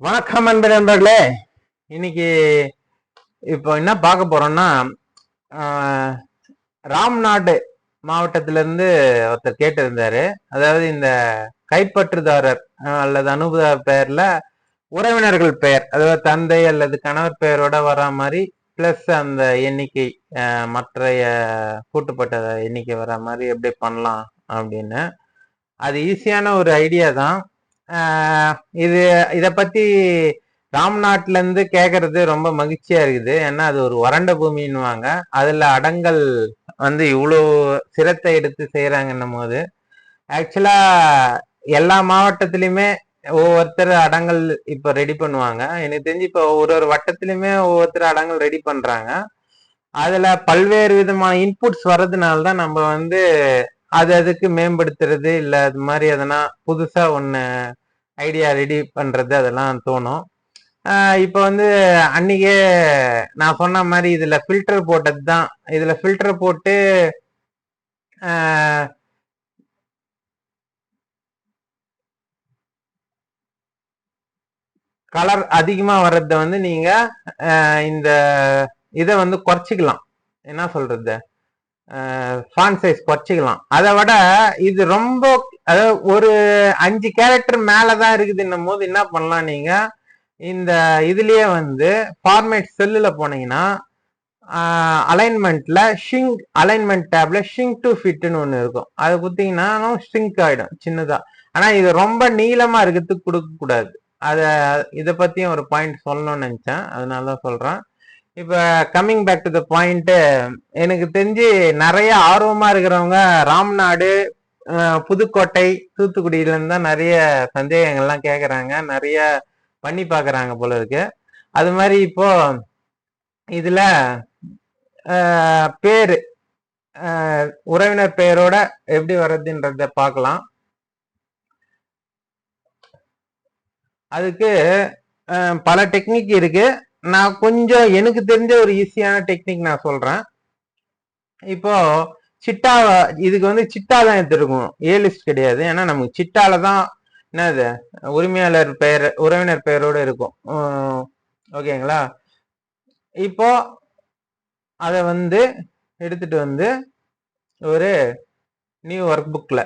வணக்கம் அன்பு நண்பர்களே. இன்னைக்கு இப்போ என்ன பார்க்க போறோம்னா ராம்நாடு மாவட்டத்திலிருந்து ஒருத்தர் கேட்டிருந்தாரு. அதாவது இந்த கைப்பற்றுதாரர் அல்லது அனுபவ பெயர்ல உறவினர்கள் பெயர் அதாவது தந்தை அல்லது கணவர் பெயரோட வர மாதிரி பிளஸ் அந்த எண்ணிக்கை மற்றைய கூட்டுப்பட்ட எண்ணிக்கை வர மாதிரி எப்படி பண்ணலாம் அப்படின்னு. அது ஈஸியான ஒரு ஐடியா தான். இது இதை பத்தி ராம்நாட்ல இருந்து கேக்குறது ரொம்ப மகிழ்ச்சியா இருக்குது. ஏன்னா அது ஒரு வறண்ட பூமின்னுவாங்க. அதுல அடங்கல் வந்து இவ்வளோ சிரத்தை எடுத்து செய்யறாங்கன்னும் போது ஆக்சுவலா எல்லா மாவட்டத்திலயுமே ஒவ்வொருத்தர் அடங்கல் இப்ப ரெடி பண்ணுவாங்க. எனக்கு தெரிஞ்சு இப்ப ஒரு ஒரு வட்டத்திலயுமே ஒவ்வொருத்தர் அடங்கல் ரெடி பண்றாங்க. அதுல பல்வேறு விதமான இன்புட்ஸ் வர்றதுனால தான் நம்ம வந்து அது அதுக்கு மேம்படுத்துறது இல்ல அது மாதிரி எதனா புதுசா ஒண்ணு ஐடியா ரெடி பண்றது அதெல்லாம் தோணும். இப்போ இப்ப வந்து அன்னைக்கே நான் சொன்ன மாதிரி இதுல ஃபில்டர் போட்டது தான். இதுல ஃபில்டர் போட்டு கலர் அதிகமா வர்றத வந்து நீங்க இந்த இதை வந்து குறைச்சிக்கலாம். என்ன சொல்றது? ஃபான் சைஸ் குறைச்சிக்கலாம். அதை விட இது ரொம்ப அதாவது ஒரு அஞ்சு கேரக்டர் மேலதான் இருக்குதுன்னும் போது என்ன பண்ணலாம் நீங்கள் இந்த இதுலேயே வந்து ஃபார்மேட் செல்லில் போனீங்கன்னா அலைன்மெண்ட்டில் ஷிங்க் அலைன்மெண்ட் டேப்ல ஷிங்க் டு ஃபிட்னு ஒன்று இருக்கும். அதை குத்திங்கன்னா ஷிங்க் ஆகிடும் சின்னதாக ஆனால் இது ரொம்ப நீளமாக இருக்கிறதுக்கு கொடுக்கக்கூடாது. அதை இதை பற்றியும் ஒரு பாயிண்ட் சொல்லணும்னு நினச்சேன். அதனால தான் சொல்கிறேன் இப்ப coming back to the point எனக்கு தெரிஞ்சு நிறைய ஆர்வமா இருக்கிறவங்க ராம்நாடு புதுக்கோட்டை தூத்துக்குடியில இருந்து தான் நிறைய சந்தேகங்கள்லாம் கேக்குறாங்க. நிறைய பண்ணி பாக்குறாங்க போல இருக்கு. அது மாதிரி இப்போ இதுல பேர் பேரு உறவினர் பெயரோட எப்படி வர்றதுன்றத பார்க்கலாம் அதுக்கு பல டெக்னிக் இருக்கு. நான் கொஞ்சம் எனக்கு தெரிஞ்ச ஒரு ஈஸியான டெக்னிக் நான் சொல்றேன். இப்போ சிட்டா இதுக்கு வந்து சிட்டா தான் எடுத்துருக்கும். ஏ லிஸ்ட் கிடையாது. ஏன்னா நமக்கு சிட்டால தான் என்னது உரிமையாளர் பெயர் உறவினர் பெயரோட இருக்கும். ஓகேங்களா? இப்போ அதை வந்து எடுத்துட்டு வந்து ஒரு நியூ ஒர்க் புக்கில்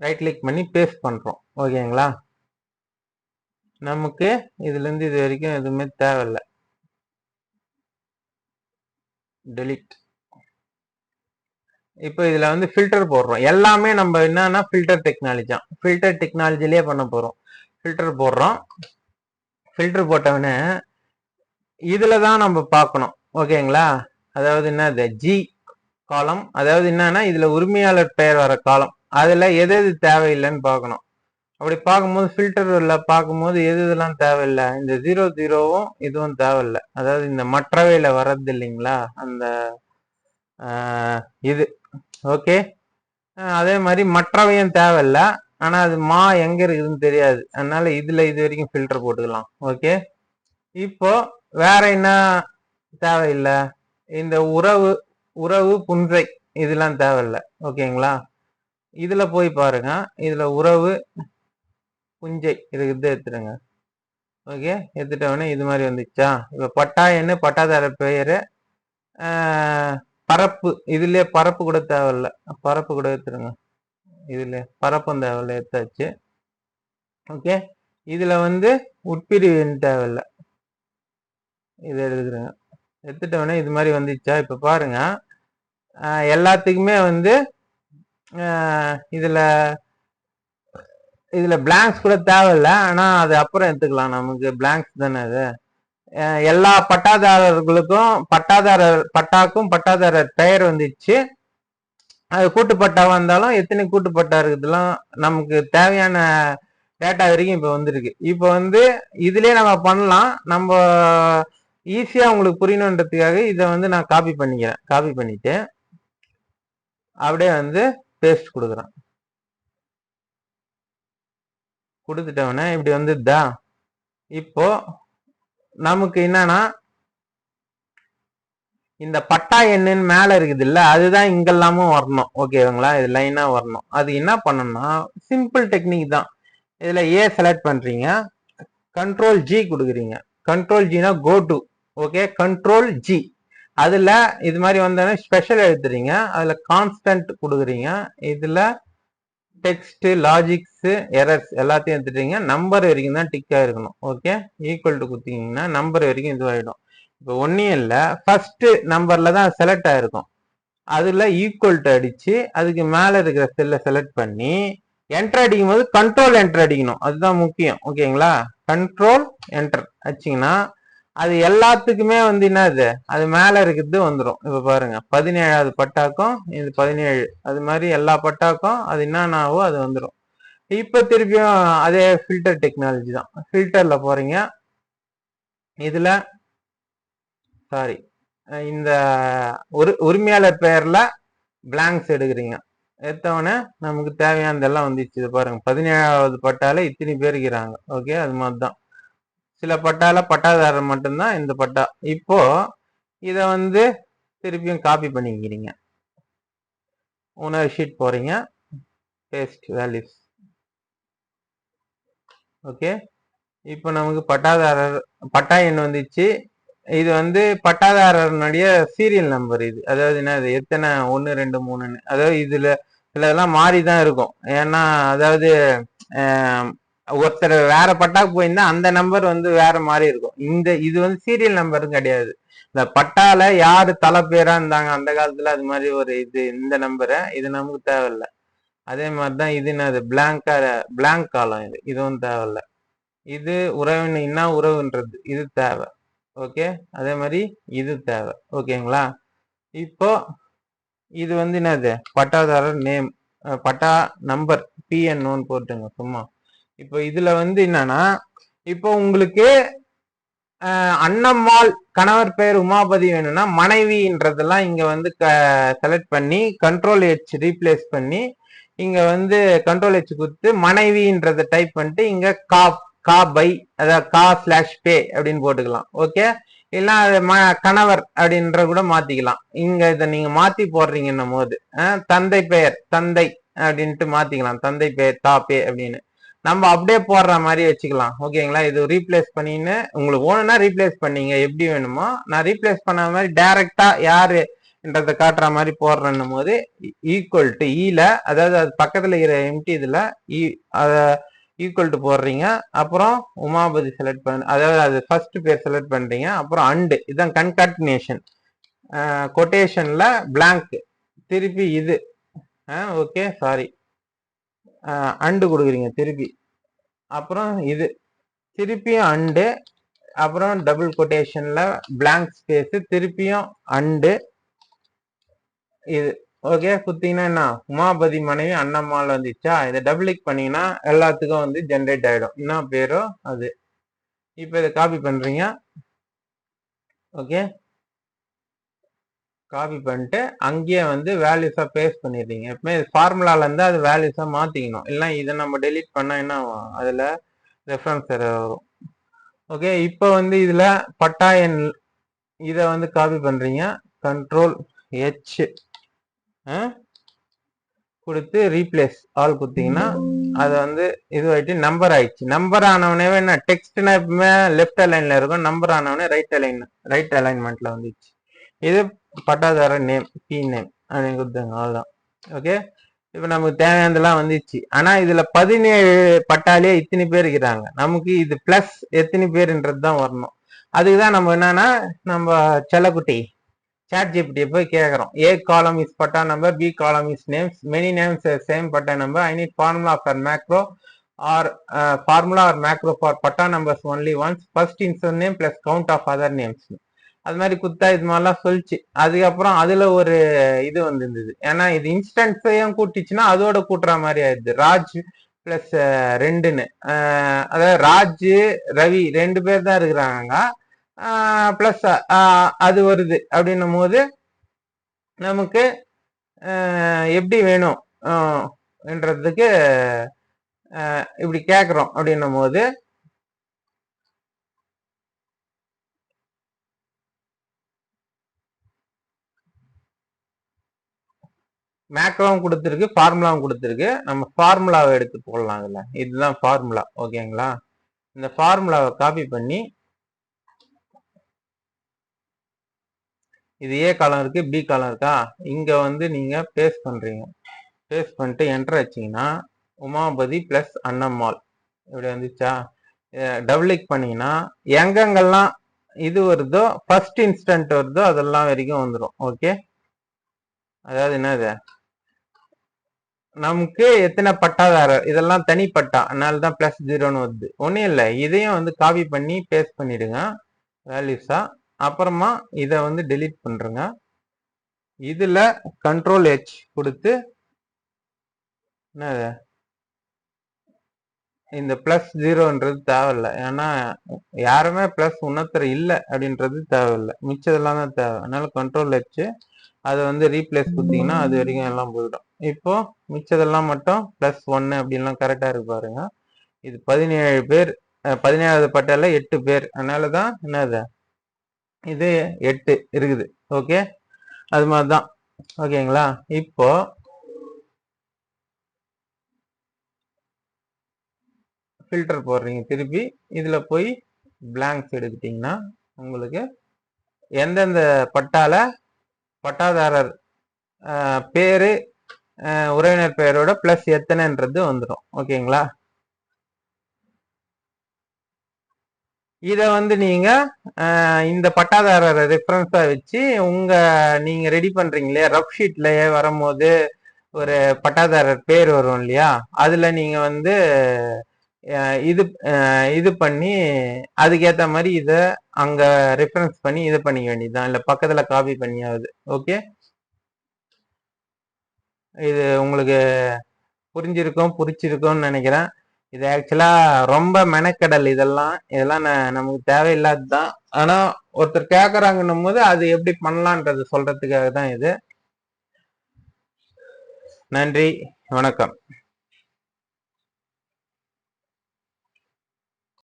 ரைட் கிளிக் பண்ணி பேஸ்ட் பண்ணுறோம் ஓகேங்களா? நமக்கு இதுல இருந்து இது வரைக்கும் எதுவுமே தேவையில்ல. டெலிட் இப்போ இதில் வந்து ஃபில்டர் போடுறோம். எல்லாமே நம்ம என்னன்னா ஃபில்டர் டெக்னாலஜி தான். ஃபில்டர் டெக்னாலஜிலேயே பண்ண போகிறோம் ஃபில்டர் போடுறோம். ஃபில்டர் போட்டவொடனே இதுல தான் நம்ம பார்க்கணும். ஓகேங்களா அதாவது என்னது? ஜி காலம் அதாவது என்னன்னா இதில் உரிமையாளர் பெயர் வர காலம் அதில் எது எது தேவையில்லைன்னு பார்க்கணும். அப்படி பார்க்கும்போது ஃபில்டர்ல பார்க்கும்போது எது இதெல்லாம் தேவையில்லை. இந்த ஜீரோ ஜீரோவும் இதுவும் தேவையில்லை. அதாவது இந்த மற்றவையில வர்றது இல்லைங்களா? அந்த இது. ஓகே அதே மாதிரி மற்றவையும் தேவையில்லை. ஆனா அது மா எங்க இருக்குதுன்னு தெரியாது. அதனால இதுல இது வரைக்கும் ஃபில்டர் போட்டுக்கலாம். ஓகே இப்போ வேற என்ன தேவையில்லை? இந்த உறவு உறவு புன்றை இதெல்லாம் தேவையில்ல. ஓகேங்களா இதுல போய் பாருங்க. இதுல உறவு புஞ்சை இது எடுத்துடுங்க. ஓகே? எடுத்துட்டவொடனே இது மாதிரி வந்துச்சா? இப்போ பட்டா என்ன பட்டாதார பெயர் பரப்பு. இதுலேயே பரப்பு கூட தேவையில்ல. பரப்பு கூட எடுத்துருங்க இதில் பரப்பும் தேவையில்ல எடுத்தாச்சு. ஓகே? இதில் வந்து உட்பிரிவுன்னு தேவையில்ல. இது எடுத்துக்கிறேங்க எடுத்துட்டோடனே இது மாதிரி வந்துச்சா? இப்போ பாருங்க. எல்லாத்துக்குமே வந்து இதில் இதுல பிளாங்க்ஸ் கூட தேவையில்ல. ஆனா அது அப்புறம் எடுத்துக்கலாம். நமக்கு பிளாங்க்ஸ் தானே அது. எல்லா பட்டாதாரர்களுக்கும் பட்டாதாரர் பட்டாக்கும் பட்டாதாரர் பெயர் வந்துச்சு. அது கூட்டுப்பட்டா வந்தாலும் எத்தனை கூட்டுப்பட்டா இருக்குதுலாம் நமக்கு தேவையான டேட்டா வரைக்கும் இப்போ வந்திருக்கு. இப்போ வந்து இதுலயே நம்ம பண்ணலாம். நம்ம ஈஸியா உங்களுக்கு புரியணுன்றதுக்காக இதை வந்து நான் காப்பி பண்ணிக்கிறேன். காப்பி பண்ணிட்டு அப்படியே வந்து பேஸ்ட் கொடுக்குறேன். கொடுத்துட்டோன்னே இப்படி வந்துதா இப்போ நமக்கு என்னன்னா இந்த பட்டா எண்ணுன்னு மேல இருக்குது இல்ல அதுதான் இங்கெல்லாமும் வரணும். ஓகேங்களா இது லைனா வரணும். அது என்ன பண்ணணும்னா சிம்பிள் டெக்னிக் தான். இதுல ஏ செலக்ட் பண்றீங்க. கண்ட்ரோல் ஜி கொடுக்குறீங்க. கண்ட்ரோல் ஜினா go to okay control G அதுல இது மாதிரி வந்தோடனே ஸ்பெஷல் எழுத்துறீங்க அதுல கான்ஸ்டன்ட் கொடுக்குறீங்க. இதுல டெக்ஸ்ட் லாஜிக்ஸ் எரர்ஸ் எல்லாத்தையும் எடுத்துட்டீங்க நம்பர் வரைக்கும் தான் டிக் ஆயிருக்கணும். ஓகே ஈக்குவல் டு குத்திங்கன்னா நம்பர் வரைக்கும் இதுவாயிடும். இப்போ ஒன்றும் இல்லை. ஃபர்ஸ்ட் நம்பர்ல தான் செலக்ட் ஆயிருக்கும். அதுல ஈக்குவல் டு அடிச்சு அதுக்கு மேல இருக்கிற செல்லை செலக்ட் பண்ணி என்டர் அடிக்கும் போது கண்ட்ரோல் என்டர் அடிக்கணும். அதுதான் முக்கியம். ஓகேங்களா கண்ட்ரோல் என்டர் அடிச்சிங்கன்னா அது எல்லாத்துக்குமே வந்து என்னது? அது மேல இருக்கிறது வந்துடும் இப்ப பாருங்க. பதினேழாவது பட்டாக்கும் இது பதினேழு. அது மாதிரி எல்லா பட்டாக்கும் அது என்னென்னாவோ அது வந்துடும் இப்ப திருப்பியும் அதே ஃபில்டர் டெக்னாலஜி தான். ஃபில்டர்ல போறீங்க. இதுல சாரி இந்த ஒரு உரிமையாளர் பெயர்ல பிளாங்க்ஸ் எடுக்கிறீங்க. எடுத்தவொடனே நமக்கு தேவையானதெல்லாம் வந்துச்சு. இது பாருங்க. பதினேழாவது பட்டால இத்தனை பேர் இருக்கிறாங்க. ஓகே அது மாதிரி தான். சில பட்டால பட்டாதாரர் மட்டும்தான் இந்த பட்டா. இப்போ இத வந்து திருப்பியும் காப்பி பண்ணிக்கிறீங்க. ஓனர் ஷீட் போறீங்க. பேஸ்ட் வேல்யூஸ் ஓகே இப்போ நமக்கு பட்டாதாரர் பட்டா எண் வந்துச்சு. இது வந்து பட்டாதாரனுடைய சீரியல் நம்பர் இது. அதாவது என்ன இது? எத்தனை? ஒன்று ரெண்டு மூணுன்னு. அதாவது இதுல இதெல்லாம் மாறி தான் இருக்கும். ஏன்னா அதாவது ஒருத்தர் வேற பட்டாக்கு போயிருந்தா அந்த நம்பர் வந்து வேற மாதிரி இருக்கும். இந்த இது வந்து சீரியல் நம்பரும் கிடையாது. இந்த பட்டால யாரு தலை பேரா இருந்தாங்க அந்த காலத்துல அது மாதிரி ஒரு இது இந்த நம்பரை இது நமக்கு தேவையில்ல. அதே மாதிரிதான் இது என்னது? பிளாங்கா பிளாங்க் காலம் இது. இதுவும் தேவையில்ல. இது உறவின் என்ன உறவுன்றது? இது தேவை. ஓகே அதே மாதிரி இது தேவை. ஓகேங்களா இப்போ இது வந்து என்னது? பட்டாதாரர் நேம் பட்டா நம்பர் பிஎன்ஓன்னு போட்டுங்க சும்மா. இப்போ இதுல வந்து என்னன்னா இப்போ உங்களுக்கு அன்னம்மாள் கணவர் பெயர் உமாபதி வேணும்னா மனைவின்றதெல்லாம் இங்க வந்து செலக்ட் பண்ணி கண்ட்ரோல் ஹெச் ரீப்ளேஸ் பண்ணி இங்க வந்து கண்ட்ரோல் ஹெச் கொடுத்து மனைவின்றத டைப் பண்ணிட்டு இங்க கா கா பை அதாவது கா ஸ்லாஷ் பே அப்படின்னு போட்டுக்கலாம். ஓகே இல்லை அது ம- கணவர் அப்படின்ற கூட மாத்திக்கலாம். இங்க இதை நீங்க மாத்தி போடுறீங்கன்னும் போது தந்தை பெயர் தந்தை அப்படின்ட்டு மாத்திக்கலாம். தந்தை பெயர் தா பே அப்படின்னு. நம்ம அப்படியே போடுற மாதிரி வச்சுக்கலாம். ஓகேங்களா? இது ரீப்ளேஸ் பண்ணின்னு உங்களுக்கு வேணும்னா ரீப்ளேஸ் பண்ணீங்க. எப்படி வேணுமோ. நான் ரீப்ளேஸ் பண்ண மாதிரி டைரக்டா யாருன்றத காட்டுற மாதிரி போடுறேன்னும் போது ஈக்குவல் டு ஈல அதாவது அது பக்கத்துல இருக்கிற எம்டி இதுல ஈ ஈக்குவல் டு போடுறீங்க. அப்புறம் உமாபதி செலக்ட் பண்ண அதாவது அது ஃபர்ஸ்ட் பேர் செலக்ட் பண்றீங்க. அப்புறம் அண்டு இதுதான் கன்கட்னேஷன் கொட்டேஷன்ல பிளாங்க் திருப்பி இது. ஓகே சாரி அண்டு கொடுக்குறீங்க திருப்பி அப்புறம் இது திருப்பியும் அண்டு அப்புறம் டபுள் கொட்டேஷன்ல பிளாங்க் ஸ்பேஸ் திருப்பியும் அண்டு. இது ஓகே குத்திங்கன்னா என்ன? உமாபதி மனைவி அண்ணம்மாவில் வந்துச்சா? இதை டபுள் கிளிக் பண்ணீங்கன்னா எல்லாத்துக்கும் வந்து ஜென்ரேட் ஆகிடும் என்ன பேரோ அது. இப்போ இதை காப்பி பண்ணுறீங்க ஓகே காப்பி பண்ணிட்டு அங்கேயே வந்து வேல்யூஸா பேஸ்ட் பண்ணிடுறீங்க. எப்பவுமே ஃபார்முலால இருந்து அது வேல்யூஸா மாத்திக்கணும். இல்லை இதை நம்ம டெலீட் பண்ணா என்ன ஆகும்? அதுல ரெஃபரன்ஸ் வரும். ஓகே இப்போ வந்து இதுல பட்டா எண் இதை வந்து காப்பி பண்றீங்க. கண்ட்ரோல் ஹெச் கொடுத்து ரீப்ளேஸ் ஆல் கொடுத்தீங்கன்னா அது வந்து இதுவாயிட்டு நம்பர் ஆயிடுச்சு. நம்பர் ஆனவனே என்ன டெக்ஸ்ட்னா எப்பவுமே லெஃப்ட் அலைன்ல இருக்கும். நம்பர் ஆனவனே ரைட் அலைன் ரைட் அலைன்மெண்ட்ல வந்துச்சு இது பட்டாதார நேம் பி நேம் அப்படின்னு கொடுத்தாங்க அவ்வளோதான் ஓகே இப்போ நமக்கு தேவையானதெல்லாம் வந்துச்சு. ஆனால் இதில் பதினேழு பட்டாலே இத்தனை பேர் இருக்கிறாங்க. நமக்கு இது ப்ளஸ் எத்தனை பேருன்றது தான் வரணும். அதுக்கு தான் நம்ம என்னன்னா நம்ம செல்லக்குட்டி chat gpt போய் கேட்குறோம் A column is patta number B column is names many names same patta number I need formula for macro or formula or macro for patta numbers only once first insert name plus count of other names அது மாதிரி குத்தா இது மாதிரிலாம் சொல்லிச்சு. அதுக்கப்புறம் அதுல ஒரு இது வந்திருந்தது. ஏன்னா இது இன்ஸ்டன்ட்ஸையும் கூட்டிச்சுன்னா அதோட கூட்டுற மாதிரி ஆயிடுது. ராஜ் பிளஸ் ரெண்டுன்னு. அதாவது ராஜ் ரவி ரெண்டு பேர் தான் இருக்கிறாங்க. பிளஸ் அது வருது. அப்படின்னும் போது நமக்கு எப்படி வேணும் என்றதுக்கு இப்படி கேட்குறோம் அப்படின்னும் போது மேக்ரோவும் கொடுத்துருக்கு ஃபார்முலாவும் கொடுத்துருக்கு. நம்ம ஃபார்முலாவை எடுத்து போடலாம் இதுதான் ஃபார்முலா ஓகேங்களா இந்த ஃபார்முலாவை காப்பி பண்ணி இது ஏ காலம் இருக்கு பி காலம் இருக்கா? இங்க வந்து நீங்க பேஸ்ட் பண்றீங்க. பேஸ்ட் பண்ணிட்டு என்டர் வச்சிங்கன்னா உமாபதி பிளஸ் அன்னம்மாள் இப்படி வந்துச்சா? டபுள் கிளிக் பண்ணீங்கன்னா எங்கெங்கெல்லாம் இது வருதோ ஃபர்ஸ்ட் இன்ஸ்டன்ட் வருதோ அதெல்லாம் வரைக்கும் வந்துடும் ஓகே அதாவது என்னது? நமக்கு எத்தனை பட்டாதாரர் இதெல்லாம் தனி பட்டா அதனால தான் பிளஸ் ஜீரோன்னு வருது. ஒன்றும் இல்லை. இதையும் வந்து காப்பி பண்ணி பேஸ்ட் பண்ணிடுங்க. வேல்யூஸா அப்புறமா இதை வந்து டெலீட் பண்ணுறங்க இதில் கண்ட்ரோல் ஹெச் கொடுத்து என்னது? இந்த ப்ளஸ் ஜீரோன்றது தேவையில்லை. ஏன்னா யாருமே ப்ளஸ் உணர்த்துற இல்லை அப்படின்றது தேவையில்லை. மிச்சதெல்லாம் தான் தேவை. அதனால கண்ட்ரோல் வச்சு அதை வந்து ரீப்ளேஸ் கொடுத்தீங்கன்னா அது வரைக்கும் எல்லாம் போயிடும். இப்போ மிச்சதெல்லாம் மட்டும் பிளஸ் ஒன்னு அப்படின்லாம் கரெக்டா இருக்கு பாருங்க. இது பதினேழு பேர் பதினேழாவது பட்டால எட்டு பேர். அதனால தான் என்னது? இது எட்டு இருக்குது. ஓகே அது மாதிரி தான் ஓகேங்களா இப்போ ஃபில்டர் போடுறீங்க. திருப்பி இதுல போய் பிளாங்க்ஸ் எடுத்துட்டீங்கன்னா உங்களுக்கு எந்தெந்த பட்டால பட்டாதாரர் பேரு உறவினர் பெயரோட பிளஸ் எத்தனைன்றது வந்துடும் ஓகேங்களா? இத வந்து நீங்க இந்த பட்டாதாரரை ரெஃபரன்ஸா வச்சு உங்க நீங்க ரெடி பண்றீங்க இல்லையா? ரஃப் ஷீட்லயே வரும்போது ஒரு பட்டாதாரர் பேர் வரும் இல்லையா? அதுல நீங்க வந்து இது இது பண்ணி அதுக்கேற்ற மாதிரி இதை அங்கே ரெஃபரன்ஸ் பண்ணி இது பண்ணிக்க வேண்டியதுதான். இல்லை பக்கத்தில் காப்பி பண்ணியாவது. ஓகே இது உங்களுக்கு புரிஞ்சிருக்கும் புரிச்சிருக்கும்னு நினைக்கிறேன். இது ஆக்சுவலாக ரொம்ப மெனக்கடல் இதெல்லாம். இதெல்லாம் ந- நமக்கு தேவையில்லாது தான் ஆனால் ஒருத்தர் கேட்குறாங்கன்னும் போது அது எப்படி பண்ணலான்றது சொல்கிறதுக்காக தான் இது. நன்றி. வணக்கம்.